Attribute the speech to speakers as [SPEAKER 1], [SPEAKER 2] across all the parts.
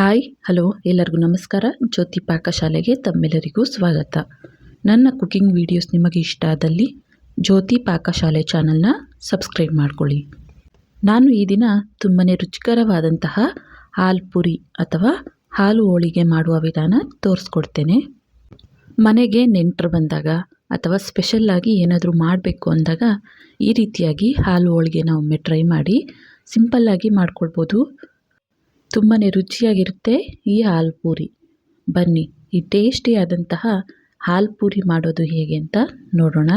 [SPEAKER 1] Hi, hello, ಎಲ್ಲರಿಗೂ ನಮಸ್ಕಾರ. ಜ್ಯೋತಿ ಪಾಕಶಾಲೆಗೆ ತಮ್ಮೆಲ್ಲರಿಗೂ ಸ್ವಾಗತ. ನನ್ನ ಕುಕಿಂಗ್ ವಿಡಿಯೋಸ್ ನಿಮಗೆ ಇಷ್ಟ ಆದಲ್ಲಿ ಜ್ಯೋತಿ ಪಾಕಶಾಲೆ ಚಾನಲ್ನ ಸಬ್ಸ್ಕ್ರೈಬ್ ಮಾಡ್ಕೊಳ್ಳಿ. ನಾನು ಈ ದಿನ ತುಂಬಾ ರುಚಿಕರವಾದಂತಹ ಹಾಲು ಪುರಿ ಅಥವಾ ಹಾಲು ಹೋಳಿಗೆ ಮಾಡುವ ವಿಧಾನ ತೋರಿಸ್ಕೊಡ್ತೇನೆ. ಮನೆಗೆ ನೆಂಟರು ಬಂದಾಗ ಅಥವಾ ಸ್ಪೆಷಲ್ಲಾಗಿ ಏನಾದರೂ ಮಾಡಬೇಕು ಅಂದಾಗ ಈ ರೀತಿಯಾಗಿ ಹಾಲು ಹೋಳಿಗೆನ ಒಮ್ಮೆ ಟ್ರೈ ಮಾಡಿ, ಸಿಂಪಲ್ಲಾಗಿ ಮಾಡ್ಕೊಳ್ಬೋದು. ತುಂಬಾ ರುಚಿಯಾಗಿರುತ್ತೆ ಈ ಹಾಲು ಪೂರಿ. ಬನ್ನಿ, ಈ ಟೇಸ್ಟಿಯಾದಂತಹ ಹಾಲು ಪೂರಿ ಮಾಡೋದು ಹೇಗೆ ಅಂತ ನೋಡೋಣ.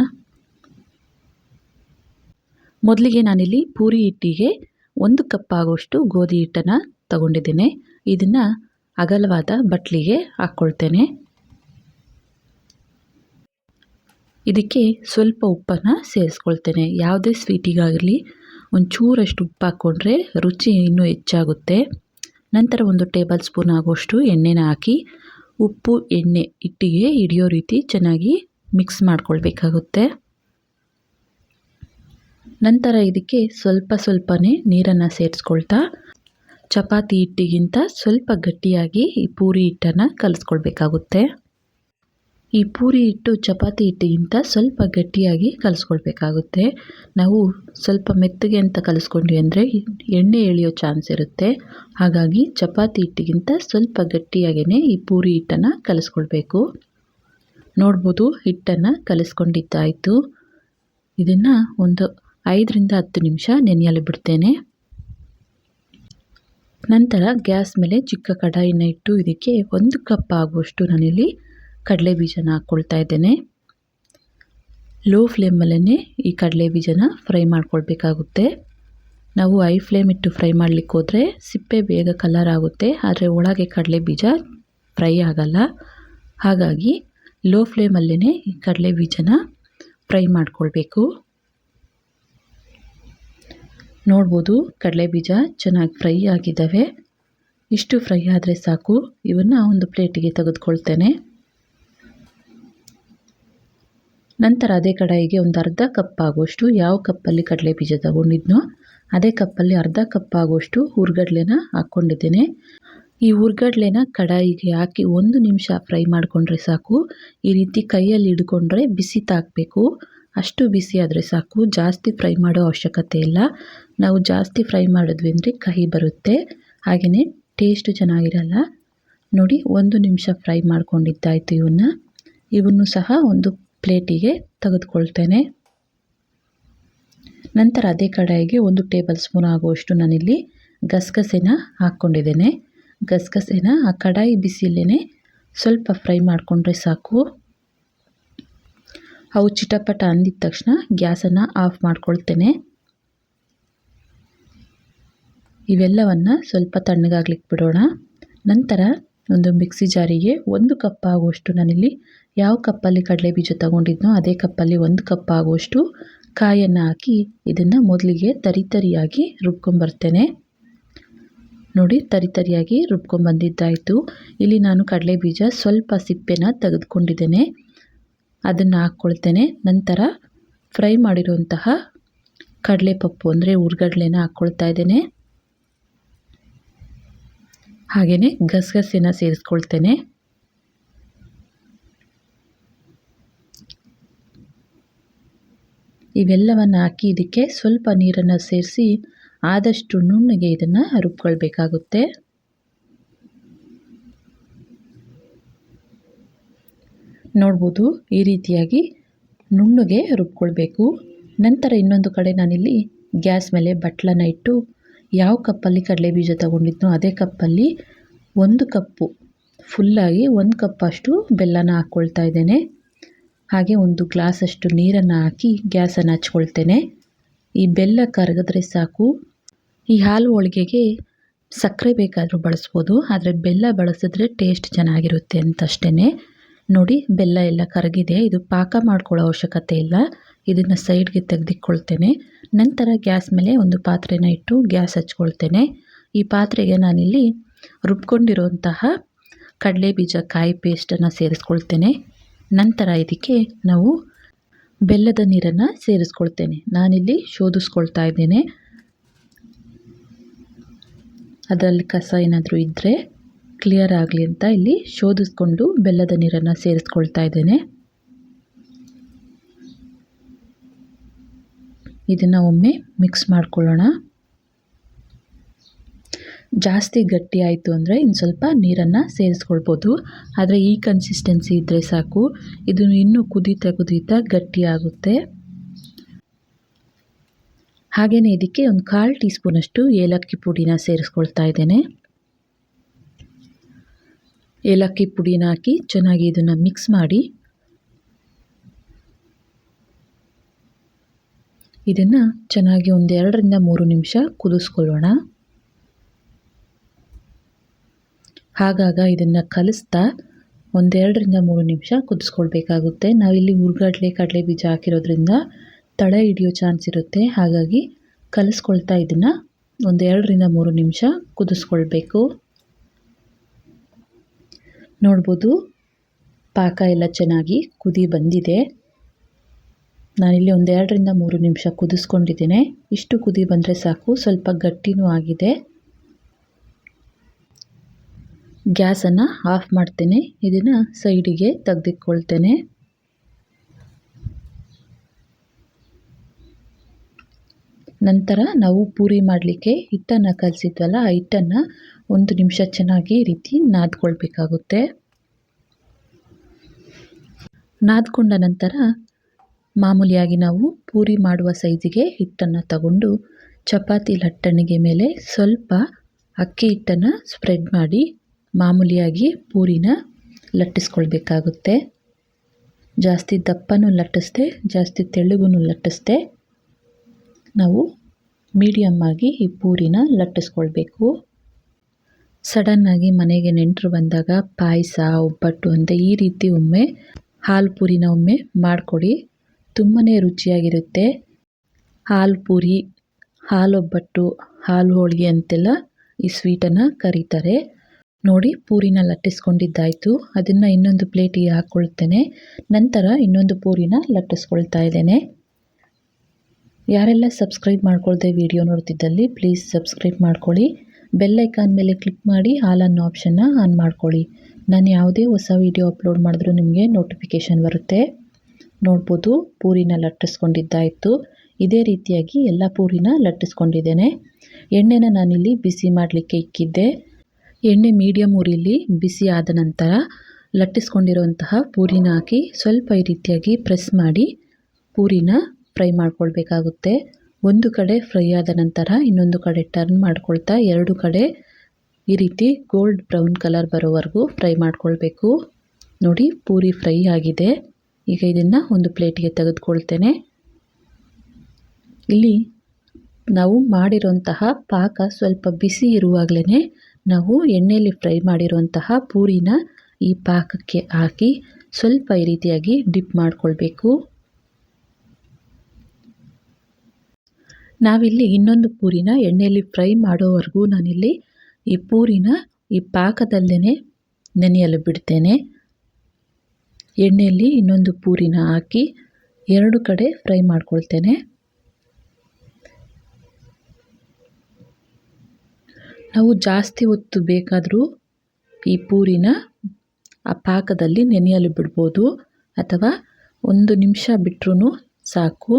[SPEAKER 1] ಮೊದಲಿಗೆ ನಾನಿಲ್ಲಿ ಪೂರಿ ಹಿಟ್ಟಿಗೆ ಒಂದು ಕಪ್ ಆಗೋಷ್ಟು ಗೋಧಿ ಹಿಟ್ಟನ್ನು ತಗೊಂಡಿದ್ದೇನೆ. ಇದನ್ನು ಅಗಲವಾದ ಬಟ್ಲಿಗೆ ಹಾಕ್ಕೊಳ್ತೇನೆ ಇದಕ್ಕೆ ಸ್ವಲ್ಪ ಉಪ್ಪನ್ನು ಸೇರಿಸ್ಕೊಳ್ತೇನೆ. ಯಾವುದೇ ಸ್ವೀಟಿಗಾಗಲಿ ಒಂಚೂರಷ್ಟು ಉಪ್ಪು ಹಾಕ್ಕೊಂಡ್ರೆ ರುಚಿ ಇನ್ನೂ ಹೆಚ್ಚಾಗುತ್ತೆ. ನಂತರ ಒಂದು ಟೇಬಲ್ ಸ್ಪೂನ್ ಆಗುವಷ್ಟು ಎಣ್ಣೆನ ಹಾಕಿ ಉಪ್ಪು, ಎಣ್ಣೆ ಹಿಟ್ಟಿಗೆ ಹಿಡಿಯೋ ರೀತಿ ಚೆನ್ನಾಗಿ ಮಿಕ್ಸ್ ಮಾಡ್ಕೊಳ್ಬೇಕಾಗುತ್ತೆ. ನಂತರ ಇದಕ್ಕೆ ಸ್ವಲ್ಪ ಸ್ವಲ್ಪನೇ ನೀರನ್ನು ಸೇರಿಸ್ಕೊಳ್ತಾ ಚಪಾತಿ ಹಿಟ್ಟಿಗಿಂತ ಸ್ವಲ್ಪ ಗಟ್ಟಿಯಾಗಿ ಈ ಪೂರಿ ಹಿಟ್ಟನ್ನು ಕಲಿಸ್ಕೊಳ್ಬೇಕಾಗುತ್ತೆ. ಈ ಪೂರಿ ಹಿಟ್ಟು ಚಪಾತಿ ಹಿಟ್ಟಿಗಿಂತ ಸ್ವಲ್ಪ ಗಟ್ಟಿಯಾಗಿ ಕಲಿಸ್ಕೊಳ್ಬೇಕಾಗುತ್ತೆ. ನಾವು ಸ್ವಲ್ಪ ಮೆತ್ತಗೆ ಅಂತ ಕಲಿಸ್ಕೊಂಡ್ವಿ ಅಂದರೆ ಎಣ್ಣೆ ಎಳೆಯೋ ಚಾನ್ಸ್ ಇರುತ್ತೆ. ಹಾಗಾಗಿ ಚಪಾತಿ ಹಿಟ್ಟಿಗಿಂತ ಸ್ವಲ್ಪ ಗಟ್ಟಿಯಾಗೇ ಈ ಪೂರಿ ಹಿಟ್ಟನ್ನು ಕಲಿಸ್ಕೊಳ್ಬೇಕು. ನೋಡ್ಬೋದು ಹಿಟ್ಟನ್ನು ಕಲಿಸ್ಕೊಂಡಿದ್ದಾಯಿತು. ಇದನ್ನು ಒಂದು ಐದರಿಂದ ಹತ್ತು ನಿಮಿಷ ನೆನೆಯಲು ಬಿಡ್ತೇನೆ. ನಂತರ ಗ್ಯಾಸ್ ಮೇಲೆ ಚಿಕ್ಕ ಕಡಾಯಿನ ಇಟ್ಟು, ಇದಕ್ಕೆ ಒಂದು ಕಪ್ ಆಗುವಷ್ಟು ನಾನಿಲ್ಲಿ ಕಡಲೆ ಬೀಜನ ಹಾಕ್ಕೊಳ್ತಾ ಇದ್ದೇನೆ. ಲೋ ಫ್ಲೇಮಲ್ಲೇ ಈ ಕಡಲೆ ಬೀಜನ ಫ್ರೈ ಮಾಡ್ಕೊಳ್ಬೇಕಾಗುತ್ತೆ. ನಾವು ಐ ಫ್ಲೇಮ್ ಇಟ್ಟು ಫ್ರೈ ಮಾಡಲಿಕ್ಕೆ ಹೋದರೆ ಸಿಪ್ಪೆ ಬೇಗ ಕಲರ್ ಆಗುತ್ತೆ, ಆದರೆ ಒಳಗೆ ಕಡಲೆ ಬೀಜ ಫ್ರೈ ಆಗಲ್ಲ. ಹಾಗಾಗಿ ಲೋ ಫ್ಲೇಮಲ್ಲೇ ಈ ಕಡಲೆ ಬೀಜನ ಫ್ರೈ ಮಾಡ್ಕೊಳ್ಬೇಕು. ನೋಡ್ಬೋದು ಕಡಲೆ ಬೀಜ ಚೆನ್ನಾಗಿ ಫ್ರೈ ಆಗಿದ್ದಾವೆ. ಇಷ್ಟು ಫ್ರೈ ಆದರೆ ಸಾಕು. ಇವನ್ನು ಒಂದು ಪ್ಲೇಟಿಗೆ ತೆಗೆದುಕೊಳ್ತೇನೆ. ನಂತರ ಅದೇ ಕಡಾಯಿಗೆ ಒಂದು ಅರ್ಧ ಕಪ್ ಆಗುವಷ್ಟು ಯಾವ ಕಪ್ಪಲ್ಲಿ ಕಡಲೆ ಬೀಜ ತಗೊಂಡಿದ್ನೋ ಅದೇ ಕಪ್ಪಲ್ಲಿ ಅರ್ಧ ಕಪ್ ಆಗುವಷ್ಟು ಹುರ್ಗಡ್ಲೆನ ಹಾಕ್ಕೊಂಡಿದ್ದೇನೆ. ಈ ಹುರ್ಗಡ್ಲೆನ ಕಡಾಯಿಗೆ ಹಾಕಿ ಒಂದು ನಿಮಿಷ ಫ್ರೈ ಮಾಡಿಕೊಂಡ್ರೆ ಸಾಕು. ಈ ರೀತಿ ಕೈಯಲ್ಲಿ ಹಿಡ್ಕೊಂಡ್ರೆ ಬಿಸಿ ತಾಕಬೇಕು ಅಷ್ಟು ಬಿಸಿ ಆದರೆ ಸಾಕು. ಜಾಸ್ತಿ ಫ್ರೈ ಮಾಡೋ ಅವಶ್ಯಕತೆ ಇಲ್ಲ. ನಾವು ಜಾಸ್ತಿ ಫ್ರೈ ಮಾಡಿದ್ವಿ ಅಂದರೆ ಕಹಿ ಬರುತ್ತೆ. ಹಾಗೆಯೇ ಟೇಸ್ಟ್ ಚೆನ್ನಾಗಿರಲ್ಲ. ನೋಡಿ, ಒಂದು ನಿಮಿಷ ಫ್ರೈ ಮಾಡ್ಕೊಂಡಿದ್ದಾಯಿತು ಇವನ್ನ. ಇವನ್ನು ಸಹ ಒಂದು ಪ್ಲೇಟಿಗೆ ತೆಗೆದುಕೊಳ್ತೇನೆ. ನಂತರ ಅದೇ ಕಡಾಯಿಗೆ ಒಂದು ಟೇಬಲ್ ಸ್ಪೂನ್ ಆಗುವಷ್ಟು ನಾನಿಲ್ಲಿ ಗಸಗಸೆನ ಹಾಕ್ಕೊಂಡಿದ್ದೇನೆ. ಗಸಗಸೆನ ಆ ಕಡಾಯಿ ಬಿಸಿಲೇ ಸ್ವಲ್ಪ ಫ್ರೈ ಮಾಡಿಕೊಂಡ್ರೆ ಸಾಕು. ಅವು ಚಿಟಪಟ ಅಂದಿದ ತಕ್ಷಣ ಗ್ಯಾಸನ್ನು ಆಫ್ ಮಾಡ್ಕೊಳ್ತೇನೆ. ಇವೆಲ್ಲವನ್ನು ಸ್ವಲ್ಪ ತಣ್ಣಗಾಗ್ಲಿಕ್ಕೆ ಬಿಡೋಣ. ನಂತರ ಒಂದು ಮಿಕ್ಸಿ ಜಾರಿಗೆ ಒಂದು ಕಪ್ ಆಗುವಷ್ಟು ನಾನಿಲ್ಲಿ ಯಾವ ಕಪ್ಪಲ್ಲಿ ಕಡಲೆ ಬೀಜ ತಗೊಂಡಿದ್ನೋ ಅದೇ ಕಪ್ಪಲ್ಲಿ ಒಂದು ಕಪ್ ಆಗುವಷ್ಟು ಕಾಯನ್ನು ಹಾಕಿ ಇದನ್ನು ಮೊದಲಿಗೆ ತರಿತರಿಯಾಗಿ ರುಬ್ಕೊಂಬರ್ತೇನೆ. ನೋಡಿ, ತರಿತರಿಯಾಗಿ ರುಬ್ಕೊಂಬಂದಿದ್ದಾಯಿತು. ಇಲ್ಲಿ ನಾನು ಕಡಲೆ ಬೀಜ ಸ್ವಲ್ಪ ಸಿಪ್ಪೆನ ತೆಗೆದುಕೊಂಡಿದ್ದೇನೆ. ಅದನ್ನು ಹಾಕ್ಕೊಳ್ತೇನೆ. ನಂತರ ಫ್ರೈ ಮಾಡಿರುವಂತಹ ಕಡಲೆಪಪ್ಪು, ಅಂದರೆ ಹುರ್ಗಡ್ಲೆನ ಹಾಕ್ಕೊಳ್ತಾ ಇದ್ದೇನೆ. ಹಾಗೆಯೇ ಗಸಗಸೆನ ಸೇರಿಸ್ಕೊಳ್ತೇನೆ. ಇವೆಲ್ಲವನ್ನು ಹಾಕಿ ಇದಕ್ಕೆ ಸ್ವಲ್ಪ ನೀರನ್ನು ಸೇರಿಸಿ ಆದಷ್ಟು ನುಣ್ಣಗೆ ಇದನ್ನು ರುಬ್ಕೊಳ್ಬೇಕಾಗುತ್ತೆ. ನೋಡ್ಬೋದು ಈ ರೀತಿಯಾಗಿ ನುಣ್ಣಗೆ ರುಬ್ಕೊಳ್ಬೇಕು. ನಂತರ ಇನ್ನೊಂದು ಕಡೆ ನಾನಿಲ್ಲಿ ಗ್ಯಾಸ್ ಮೇಲೆ ಬಟ್ಲನ್ನು ಇಟ್ಟು ಯಾವ ಕಪ್ಪಲ್ಲಿ ಕಡಲೆ ಬೀಜ ತೊಗೊಂಡಿದ್ನೋ ಅದೇ ಕಪ್ಪಲ್ಲಿ ಒಂದು ಕಪ್ಪು ಫುಲ್ಲಾಗಿ ಒಂದು ಕಪ್ಪಷ್ಟು ಬೆಲ್ಲನ ಹಾಕ್ಕೊಳ್ತಾ ಇದ್ದೇನೆ. ಹಾಗೆ ಒಂದು ಗ್ಲಾಸಷ್ಟು ನೀರನ್ನು ಹಾಕಿ ಗ್ಯಾಸನ್ನು ಹಚ್ಕೊಳ್ತೇನೆ. ಈ ಬೆಲ್ಲ ಕರಗಿದ್ರೆ ಸಾಕು. ಈ ಹಾಲು ಹೋಳಿಗೆಗೆ ಸಕ್ಕರೆ ಬೇಕಾದರೂ ಬಳಸ್ಬೋದು, ಆದರೆ ಬೆಲ್ಲ ಬಳಸಿದ್ರೆ ಟೇಸ್ಟ್ ಚೆನ್ನಾಗಿರುತ್ತೆ ಅಂತಷ್ಟೇ ನೋಡಿ, ಬೆಲ್ಲ ಎಲ್ಲ ಕರಗಿದೆ. ಇದು ಪಾಕ ಮಾಡ್ಕೊಳ್ಳೋ ಅವಶ್ಯಕತೆ ಇಲ್ಲ. ಇದನ್ನು ಸೈಡ್ಗೆ ತೆಗೆದಿಕ್ಕೊಳ್ತೇನೆ ನಂತರ ಗ್ಯಾಸ್ ಮೇಲೆ ಒಂದು ಪಾತ್ರೆನ ಇಟ್ಟು ಗ್ಯಾಸ್ ಹಚ್ಕೊಳ್ತೇನೆ. ಈ ಪಾತ್ರೆಗೆ ನಾನಿಲ್ಲಿ ರುಬ್ಕೊಂಡಿರುವಂತಹ ಕಡಲೆ ಬೀಜ ಕಾಯಿ ಪೇಸ್ಟನ್ನು ಸೇರಿಸ್ಕೊಳ್ತೇನೆ. ನಂತರ ಇದಕ್ಕೆ ನಾವು ಬೆಲ್ಲದ ನೀರನ್ನು ಸೇರಿಸ್ಕೊಳ್ತೇನೆ. ನಾನಿಲ್ಲಿ ಶೋಧಿಸ್ಕೊಳ್ತಾ ಇದ್ದೇನೆ. ಅದರಲ್ಲಿ ಕಸ ಏನಾದರೂ ಇದ್ದರೆ ಕ್ಲಿಯರ್ ಆಗಲಿ ಅಂತ ಇಲ್ಲಿ ಶೋಧಿಸ್ಕೊಂಡು ಬೆಲ್ಲದ ನೀರನ್ನು ಸೇರಿಸ್ಕೊಳ್ತಾ ಇದ್ದೇನೆ. ಇದನ್ನು ಒಮ್ಮೆ ಮಿಕ್ಸ್ ಮಾಡ್ಕೊಳ್ಳೋಣ. ಜಾಸ್ತಿ ಗಟ್ಟಿ ಆಯಿತು ಅಂದರೆ ಇನ್ನು ಸ್ವಲ್ಪ ನೀರನ್ನು ಸೇರಿಸ್ಕೊಳ್ಬೋದು. ಆದರೆ ಈ ಕನ್ಸಿಸ್ಟೆನ್ಸಿ ಇದ್ದರೆ ಸಾಕು. ಇದನ್ನು ಇನ್ನೂ ಕುದೀತಾ ಕುದೀತಾ ಗಟ್ಟಿಯಾಗುತ್ತೆ ಹಾಗೆಯೇ ಇದಕ್ಕೆ ಒಂದು ಕಾಲು ಟೀ ಸ್ಪೂನಷ್ಟು ಏಲಕ್ಕಿ ಪುಡಿನ ಸೇರಿಸ್ಕೊಳ್ತಾ ಇದ್ದೇನೆ. ಏಲಕ್ಕಿ ಪುಡಿನ ಹಾಕಿ ಚೆನ್ನಾಗಿ ಇದನ್ನು ಮಿಕ್ಸ್ ಮಾಡಿ. ಇದನ್ನು ಚೆನ್ನಾಗಿ ಒಂದು ಎರಡರಿಂದ ಮೂರು ನಿಮಿಷ ಕುದಿಸ್ಕೊಳ್ಳೋಣ. ಆಗಾಗ ಇದನ್ನು ಕಲಿಸ್ತಾ ಒಂದೆರಡರಿಂದ ಮೂರು ನಿಮಿಷ ಕುದಿಸ್ಕೊಳ್ಬೇಕಾಗುತ್ತೆ. ನಾವಿಲ್ಲಿ ಹುರ್ಗಡ್ಲೆ ಕಡಲೆ ಬೀಜ ಹಾಕಿರೋದ್ರಿಂದ ತಳ ಹಿಡಿಯೋ ಚಾನ್ಸ್ ಇರುತ್ತೆ. ಹಾಗಾಗಿ ಕಲಿಸ್ಕೊಳ್ತಾ ಇದನ್ನು ಒಂದೆರಡರಿಂದ ಮೂರು ನಿಮಿಷ ಕುದಿಸ್ಕೊಳ್ಬೇಕು. ನೋಡ್ಬೋದು, ಪಾಕ ಎಲ್ಲ ಚೆನ್ನಾಗಿ ಕುದಿ ಬಂದಿದೆ. ನಾನಿಲ್ಲಿ ಒಂದೆರಡರಿಂದ ಮೂರು ನಿಮಿಷ ಕುದಿಸ್ಕೊಂಡಿದ್ದೇನೆ. ಇಷ್ಟು ಕುದಿ ಬಂದರೆ ಸಾಕು, ಸ್ವಲ್ಪ ಗಟ್ಟಿನೂ ಆಗಿದೆ. ಗ್ಯಾಸನ್ನು ಆಫ್ ಮಾಡ್ತೇನೆ. ಇದನ್ನು ಸೈಡಿಗೆ ತೆಗೆದಿಟ್ಕೊಳ್ತೇನೆ ನಂತರ ನಾವು ಪೂರಿ ಮಾಡಲಿಕ್ಕೆ ಹಿಟ್ಟನ್ನು ಕಲಿಸಿದ್ವಲ್ಲ, ಆ ಹಿಟ್ಟನ್ನು ಒಂದು ನಿಮಿಷ ಚೆನ್ನಾಗಿ ರೀತಿ ನಾದ್ಕೊಳ್ಬೇಕಾಗುತ್ತೆ. ನಾದ್ಕೊಂಡ ನಂತರ ಮಾಮೂಲಿಯಾಗಿ ನಾವು ಪೂರಿ ಮಾಡುವ ಸೈಜಿಗೆ ಹಿಟ್ಟನ್ನು ತಗೊಂಡು ಚಪಾತಿ ಲಟ್ಟಣಿಗೆ ಮೇಲೆ ಸ್ವಲ್ಪ ಅಕ್ಕಿ ಹಿಟ್ಟನ್ನು ಸ್ಪ್ರೆಡ್ ಮಾಡಿ ಮಾಮೂಲಿಯಾಗಿ ಪೂರಿನ ಲಟ್ಟಿಸ್ಕೊಳ್ಬೇಕಾಗುತ್ತೆ. ಜಾಸ್ತಿ ದಪ್ಪನೂ ಲಟ್ಟಿಸ್ದೆ, ಜಾಸ್ತಿ ತೆಳ್ಳಗೂ ಲಟ್ಟಿಸ್ದೆ ನಾವು ಮೀಡಿಯಮ್ ಆಗಿ ಈ ಪೂರಿನ ಲಟ್ಟಿಸ್ಕೊಳ್ಬೇಕು. ಸಡನ್ನಾಗಿ ಮನೆಗೆ ನೆಂಟರು ಬಂದಾಗ ಪಾಯಸ, ಒಬ್ಬಟ್ಟು ಅಂತ ಈ ರೀತಿ ಒಮ್ಮೆ ಹಾಲು ಪೂರಿನ ಒಮ್ಮೆ ಮಾಡಿಕೊಡಿ. ತುಂಬಾ ರುಚಿಯಾಗಿರುತ್ತೆ. ಹಾಲು ಪೂರಿ ಹಾಲೊಬ್ಬಟ್ಟು ಹಾಲು ಹೋಳಿಗೆ ಅಂತೆಲ್ಲ ಈ ಸ್ವೀಟನ್ನು ಕರೀತಾರೆ. ನೋಡಿ, ಪೂರಿನ ಲಟ್ಟಿಸ್ಕೊಂಡಿದ್ದಾಯಿತು. ಅದನ್ನು ಇನ್ನೊಂದು ಪ್ಲೇಟಿಗೆ ಹಾಕ್ಕೊಳ್ತೇನೆ ನಂತರ ಇನ್ನೊಂದು ಪೂರಿನ ಲಟ್ಟಿಸ್ಕೊಳ್ತಾ ಇದ್ದೇನೆ. ಯಾರೆಲ್ಲ ಸಬ್ಸ್ಕ್ರೈಬ್ ಮಾಡ್ಕೊಳ್ದೆ ವಿಡಿಯೋ ನೋಡ್ತಿದ್ದಲ್ಲಿ, ಪ್ಲೀಸ್ ಸಬ್ಸ್ಕ್ರೈಬ್ ಮಾಡ್ಕೊಳ್ಳಿ. ಬೆಲ್ಲೈಕಾನ್ ಮೇಲೆ ಕ್ಲಿಕ್ ಮಾಡಿ, ಆಲ್ ಅನ್ನೋ ಆಪ್ಷನ್ನ ಆನ್ ಮಾಡ್ಕೊಳ್ಳಿ. ನಾನು ಯಾವುದೇ ಹೊಸ ವಿಡಿಯೋ ಅಪ್ಲೋಡ್ ಮಾಡಿದ್ರೂ ನಿಮಗೆ ನೋಟಿಫಿಕೇಷನ್ ಬರುತ್ತೆ. ನೋಡ್ಬೋದು, ಪೂರಿನ ಲಟ್ಟಿಸ್ಕೊಂಡಿದ್ದಾಯಿತು. ಇದೇ ರೀತಿಯಾಗಿ ಎಲ್ಲ ಪೂರಿನ ಲಟ್ಟಿಸ್ಕೊಂಡಿದ್ದೇನೆ. ಎಣ್ಣೆನ ನಾನಿಲ್ಲಿ ಬಿಸಿ ಮಾಡಲಿಕ್ಕೆ ಇಕ್ಕಿದ್ದೆ. ಎಣ್ಣೆ ಮೀಡಿಯಮ್ ಉರಿಲಿ ಬಿಸಿ ಆದ ನಂತರ ಲಟ್ಟಿಸ್ಕೊಂಡಿರುವಂತಹ ಪೂರಿನ ಹಾಕಿ ಸ್ವಲ್ಪ ಈ ರೀತಿಯಾಗಿ ಪ್ರೆಸ್ ಮಾಡಿ ಪೂರಿನ ಫ್ರೈ ಮಾಡ್ಕೊಳ್ಬೇಕಾಗುತ್ತೆ. ಒಂದು ಕಡೆ ಫ್ರೈ ಆದ ನಂತರ ಇನ್ನೊಂದು ಕಡೆ ಟರ್ನ್ ಮಾಡ್ಕೊಳ್ತಾ ಎರಡು ಕಡೆ ಈ ರೀತಿ ಗೋಲ್ಡ್ ಬ್ರೌನ್ ಕಲರ್ ಬರೋವರೆಗೂ ಫ್ರೈ ಮಾಡ್ಕೊಳ್ಬೇಕು. ನೋಡಿ, ಪೂರಿ ಫ್ರೈ ಆಗಿದೆ. ಈಗ ಇದನ್ನು ಒಂದು ಪ್ಲೇಟಿಗೆ ತೆಗೆದುಕೊಳ್ತೇನೆ. ಇಲ್ಲಿ ನಾವು ಮಾಡಿರುವಂತಹ ಪಾಕ ಸ್ವಲ್ಪ ಬಿಸಿ ಇರುವಾಗಲೇ ನಾವು ಎಣ್ಣೆಯಲ್ಲಿ ಫ್ರೈ ಮಾಡಿರುವಂತಹ ಪೂರಿನ ಈ ಪಾಕಕ್ಕೆ ಹಾಕಿ ಸ್ವಲ್ಪ ಈ ರೀತಿಯಾಗಿ ಡಿಪ್ ಮಾಡಿಕೊಳ್ಬೇಕು. ನಾವಿಲ್ಲಿ ಇನ್ನೊಂದು ಪೂರಿನ ಎಣ್ಣೆಯಲ್ಲಿ ಫ್ರೈ ಮಾಡೋವರೆಗೂ ನಾನಿಲ್ಲಿ ಈ ಪೂರಿನ ಈ ಪಾಕದಲ್ಲೇ ನೆನೆಯಲು ಬಿಡ್ತೇನೆ. ಎಣ್ಣೆಯಲ್ಲಿ ಇನ್ನೊಂದು ಪೂರಿನ ಹಾಕಿ ಎರಡು ಕಡೆ ಫ್ರೈ ಮಾಡ್ಕೊಳ್ತೇನೆ. ನಾವು ಜಾಸ್ತಿ ಹೊತ್ತು ಬೇಕಾದರೂ ಈ ಪೂರಿನ ಆ ಪಾಕದಲ್ಲಿ ನೆನೆಯಲು ಬಿಡ್ಬೋದು. ಅಥವಾ ಒಂದು ನಿಮಿಷ ಬಿಟ್ಟರೂ ಸಾಕು.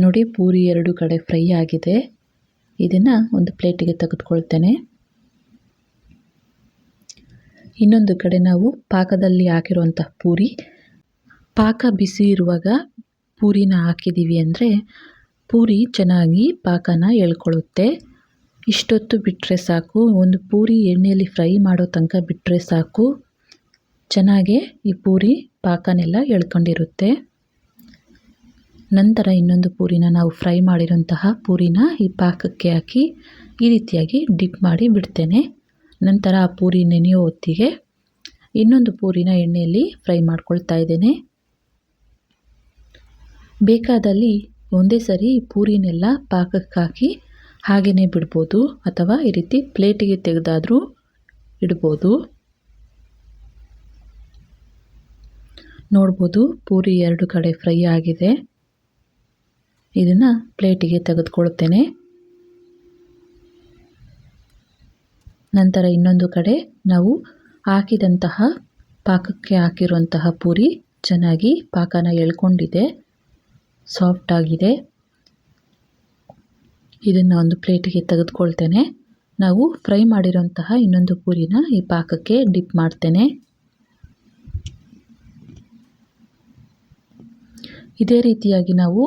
[SPEAKER 1] ನೋಡಿ, ಪೂರಿ ಎರಡು ಕಡೆ ಫ್ರೈ ಆಗಿದೆ. ಇದನ್ನು ಒಂದು ಪ್ಲೇಟಿಗೆ ತೆಗೆದುಕೊಳ್ತೇನೆ. ಇನ್ನೊಂದು ಕಡೆ ನಾವು ಪಾಕದಲ್ಲಿ ಹಾಕಿರುವಂಥ ಪೂರಿ. ಪಾಕ ಬಿಸಿ ಇರುವಾಗ ಪೂರಿನ ಹಾಕಿದ್ದೀವಿ ಅಂದರೆ ಪೂರಿ ಚೆನ್ನಾಗಿ ಪಾಕನ ಎಳ್ಕೊಳ್ಳುತ್ತೆ. ಇಷ್ಟೊತ್ತು ಬಿಟ್ಟರೆ ಸಾಕು. ಒಂದು ಪೂರಿ ಎಣ್ಣೆಯಲ್ಲಿ ಫ್ರೈ ಮಾಡೋ ತನಕ ಬಿಟ್ಟರೆ ಸಾಕು. ಚೆನ್ನಾಗೇ ಈ ಪೂರಿ ಪಾಕನೆಲ್ಲ ಎಳ್ಕೊಂಡಿರುತ್ತೆ. ನಂತರ ಇನ್ನೊಂದು ಪೂರಿನ ನಾವು ಫ್ರೈ ಮಾಡಿರೋಂತಹ ಪೂರಿನ ಈ ಪಾಕಕ್ಕೆ ಹಾಕಿ ಈ ರೀತಿಯಾಗಿ ಡಿಪ್ ಮಾಡಿ ಬಿಡ್ತೇನೆ. ನಂತರ ಆ ಪೂರಿ ನೆನೆಯೋ ಹೊತ್ತಿಗೆ ಇನ್ನೊಂದು ಪೂರಿನ ಎಣ್ಣೆಯಲ್ಲಿ ಫ್ರೈ ಮಾಡ್ಕೊಳ್ತಾ ಇದ್ದೇನೆ. ಬೇಕಾದಲ್ಲಿ ಒಂದೇ ಸರಿ ಪೂರಿನೆಲ್ಲ ಪಾಕಕ್ಕೆ ಹಾಕಿ ಹಾಗೆಯೇ ಬಿಡ್ಬೋದು. ಅಥವಾ ಈ ರೀತಿ ಪ್ಲೇಟಿಗೆ ತೆಗೆದಾದರೂ ಇಡ್ಬೋದು. ನೋಡ್ಬೋದು, ಪೂರಿ ಎರಡು ಕಡೆ ಫ್ರೈ ಆಗಿದೆ. ಇದನ್ನು ಪ್ಲೇಟಿಗೆ ತೆಗೆದುಕೊಳ್ತೇನೆ ನಂತರ ಇನ್ನೊಂದು ಕಡೆ ನಾವು ಹಾಕಿದಂತಹ ಪಾಕಕ್ಕೆ ಹಾಕಿರುವಂತಹ ಪೂರಿ ಚೆನ್ನಾಗಿ ಪಾಕನ ಎಳ್ಕೊಂಡಿದೆ. ಸಾಫ್ಟ್ ಆಗಿದೆ. ಇದನ್ನು ಒಂದು ಪ್ಲೇಟಿಗೆ ತೆಗೆದುಕೊಳ್ತೇನೆ. ನಾವು ಫ್ರೈ ಮಾಡಿರೋಂತಹ ಇನ್ನೊಂದು ಪೂರಿನ ಈ ಪಾಕಕ್ಕೆ ಡಿಪ್ ಮಾಡ್ತೇನೆ. ಇದೇ ರೀತಿಯಾಗಿ ನಾವು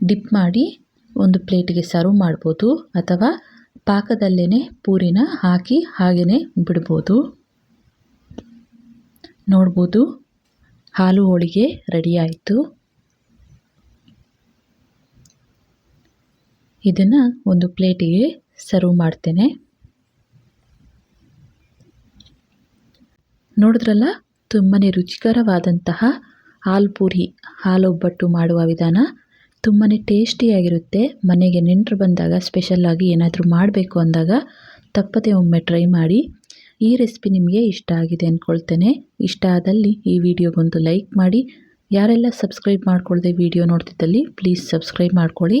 [SPEAKER 1] ಡಿಪ್ ಮಾಡಿ ಒಂದು ಪ್ಲೇಟಿಗೆ ಸರ್ವ್ ಮಾಡ್ಬೋದು ಅಥವಾ ಪಾಕದಲ್ಲೇ ಪೂರಿನ ಹಾಕಿ ಹಾಗೆಯೇ ಬಿಡ್ಬೋದು. ನೋಡ್ಬೋದು, ಹಾಲು ಹೋಳಿಗೆ ರೆಡಿ ಇದನ್ನು ಒಂದು ಪ್ಲೇಟಿಗೆ ಸರ್ವ್ ಮಾಡ್ತೇನೆ. ನೋಡಿದ್ರಲ್ಲ ತುಂಬಾ ರುಚಿಕರವಾದಂತಹ ಹಾಲು ಪೂರಿ, ಹಾಲು ಒಬ್ಬಟ್ಟು ಮಾಡುವ ವಿಧಾನ. ತುಂಬಾ ಟೇಸ್ಟಿಯಾಗಿರುತ್ತೆ ಮನೆಗೆ ನೆಂಟರು ಬಂದಾಗ ಸ್ಪೆಷಲ್ಲಾಗಿ ಏನಾದರೂ ಮಾಡಬೇಕು ಅಂದಾಗ ತಪ್ಪದೆ ಒಮ್ಮೆ ಟ್ರೈ ಮಾಡಿ. ಈ ರೆಸಿಪಿ ನಿಮಗೆ ಇಷ್ಟ ಆಗಿದೆ ಅಂದ್ಕೊಳ್ತೇನೆ ಇಷ್ಟ ಆದಲ್ಲಿ ಈ ವಿಡಿಯೋಗೊಂದು ಲೈಕ್ ಮಾಡಿ. ಯಾರೆಲ್ಲ ಸಬ್ಸ್ಕ್ರೈಬ್ ಮಾಡ್ಕೊಳ್ಳದೆ ವಿಡಿಯೋ ನೋಡ್ತಿದ್ದಲ್ಲಿ ಪ್ಲೀಸ್ ಸಬ್ಸ್ಕ್ರೈಬ್ ಮಾಡ್ಕೊಳ್ಳಿ.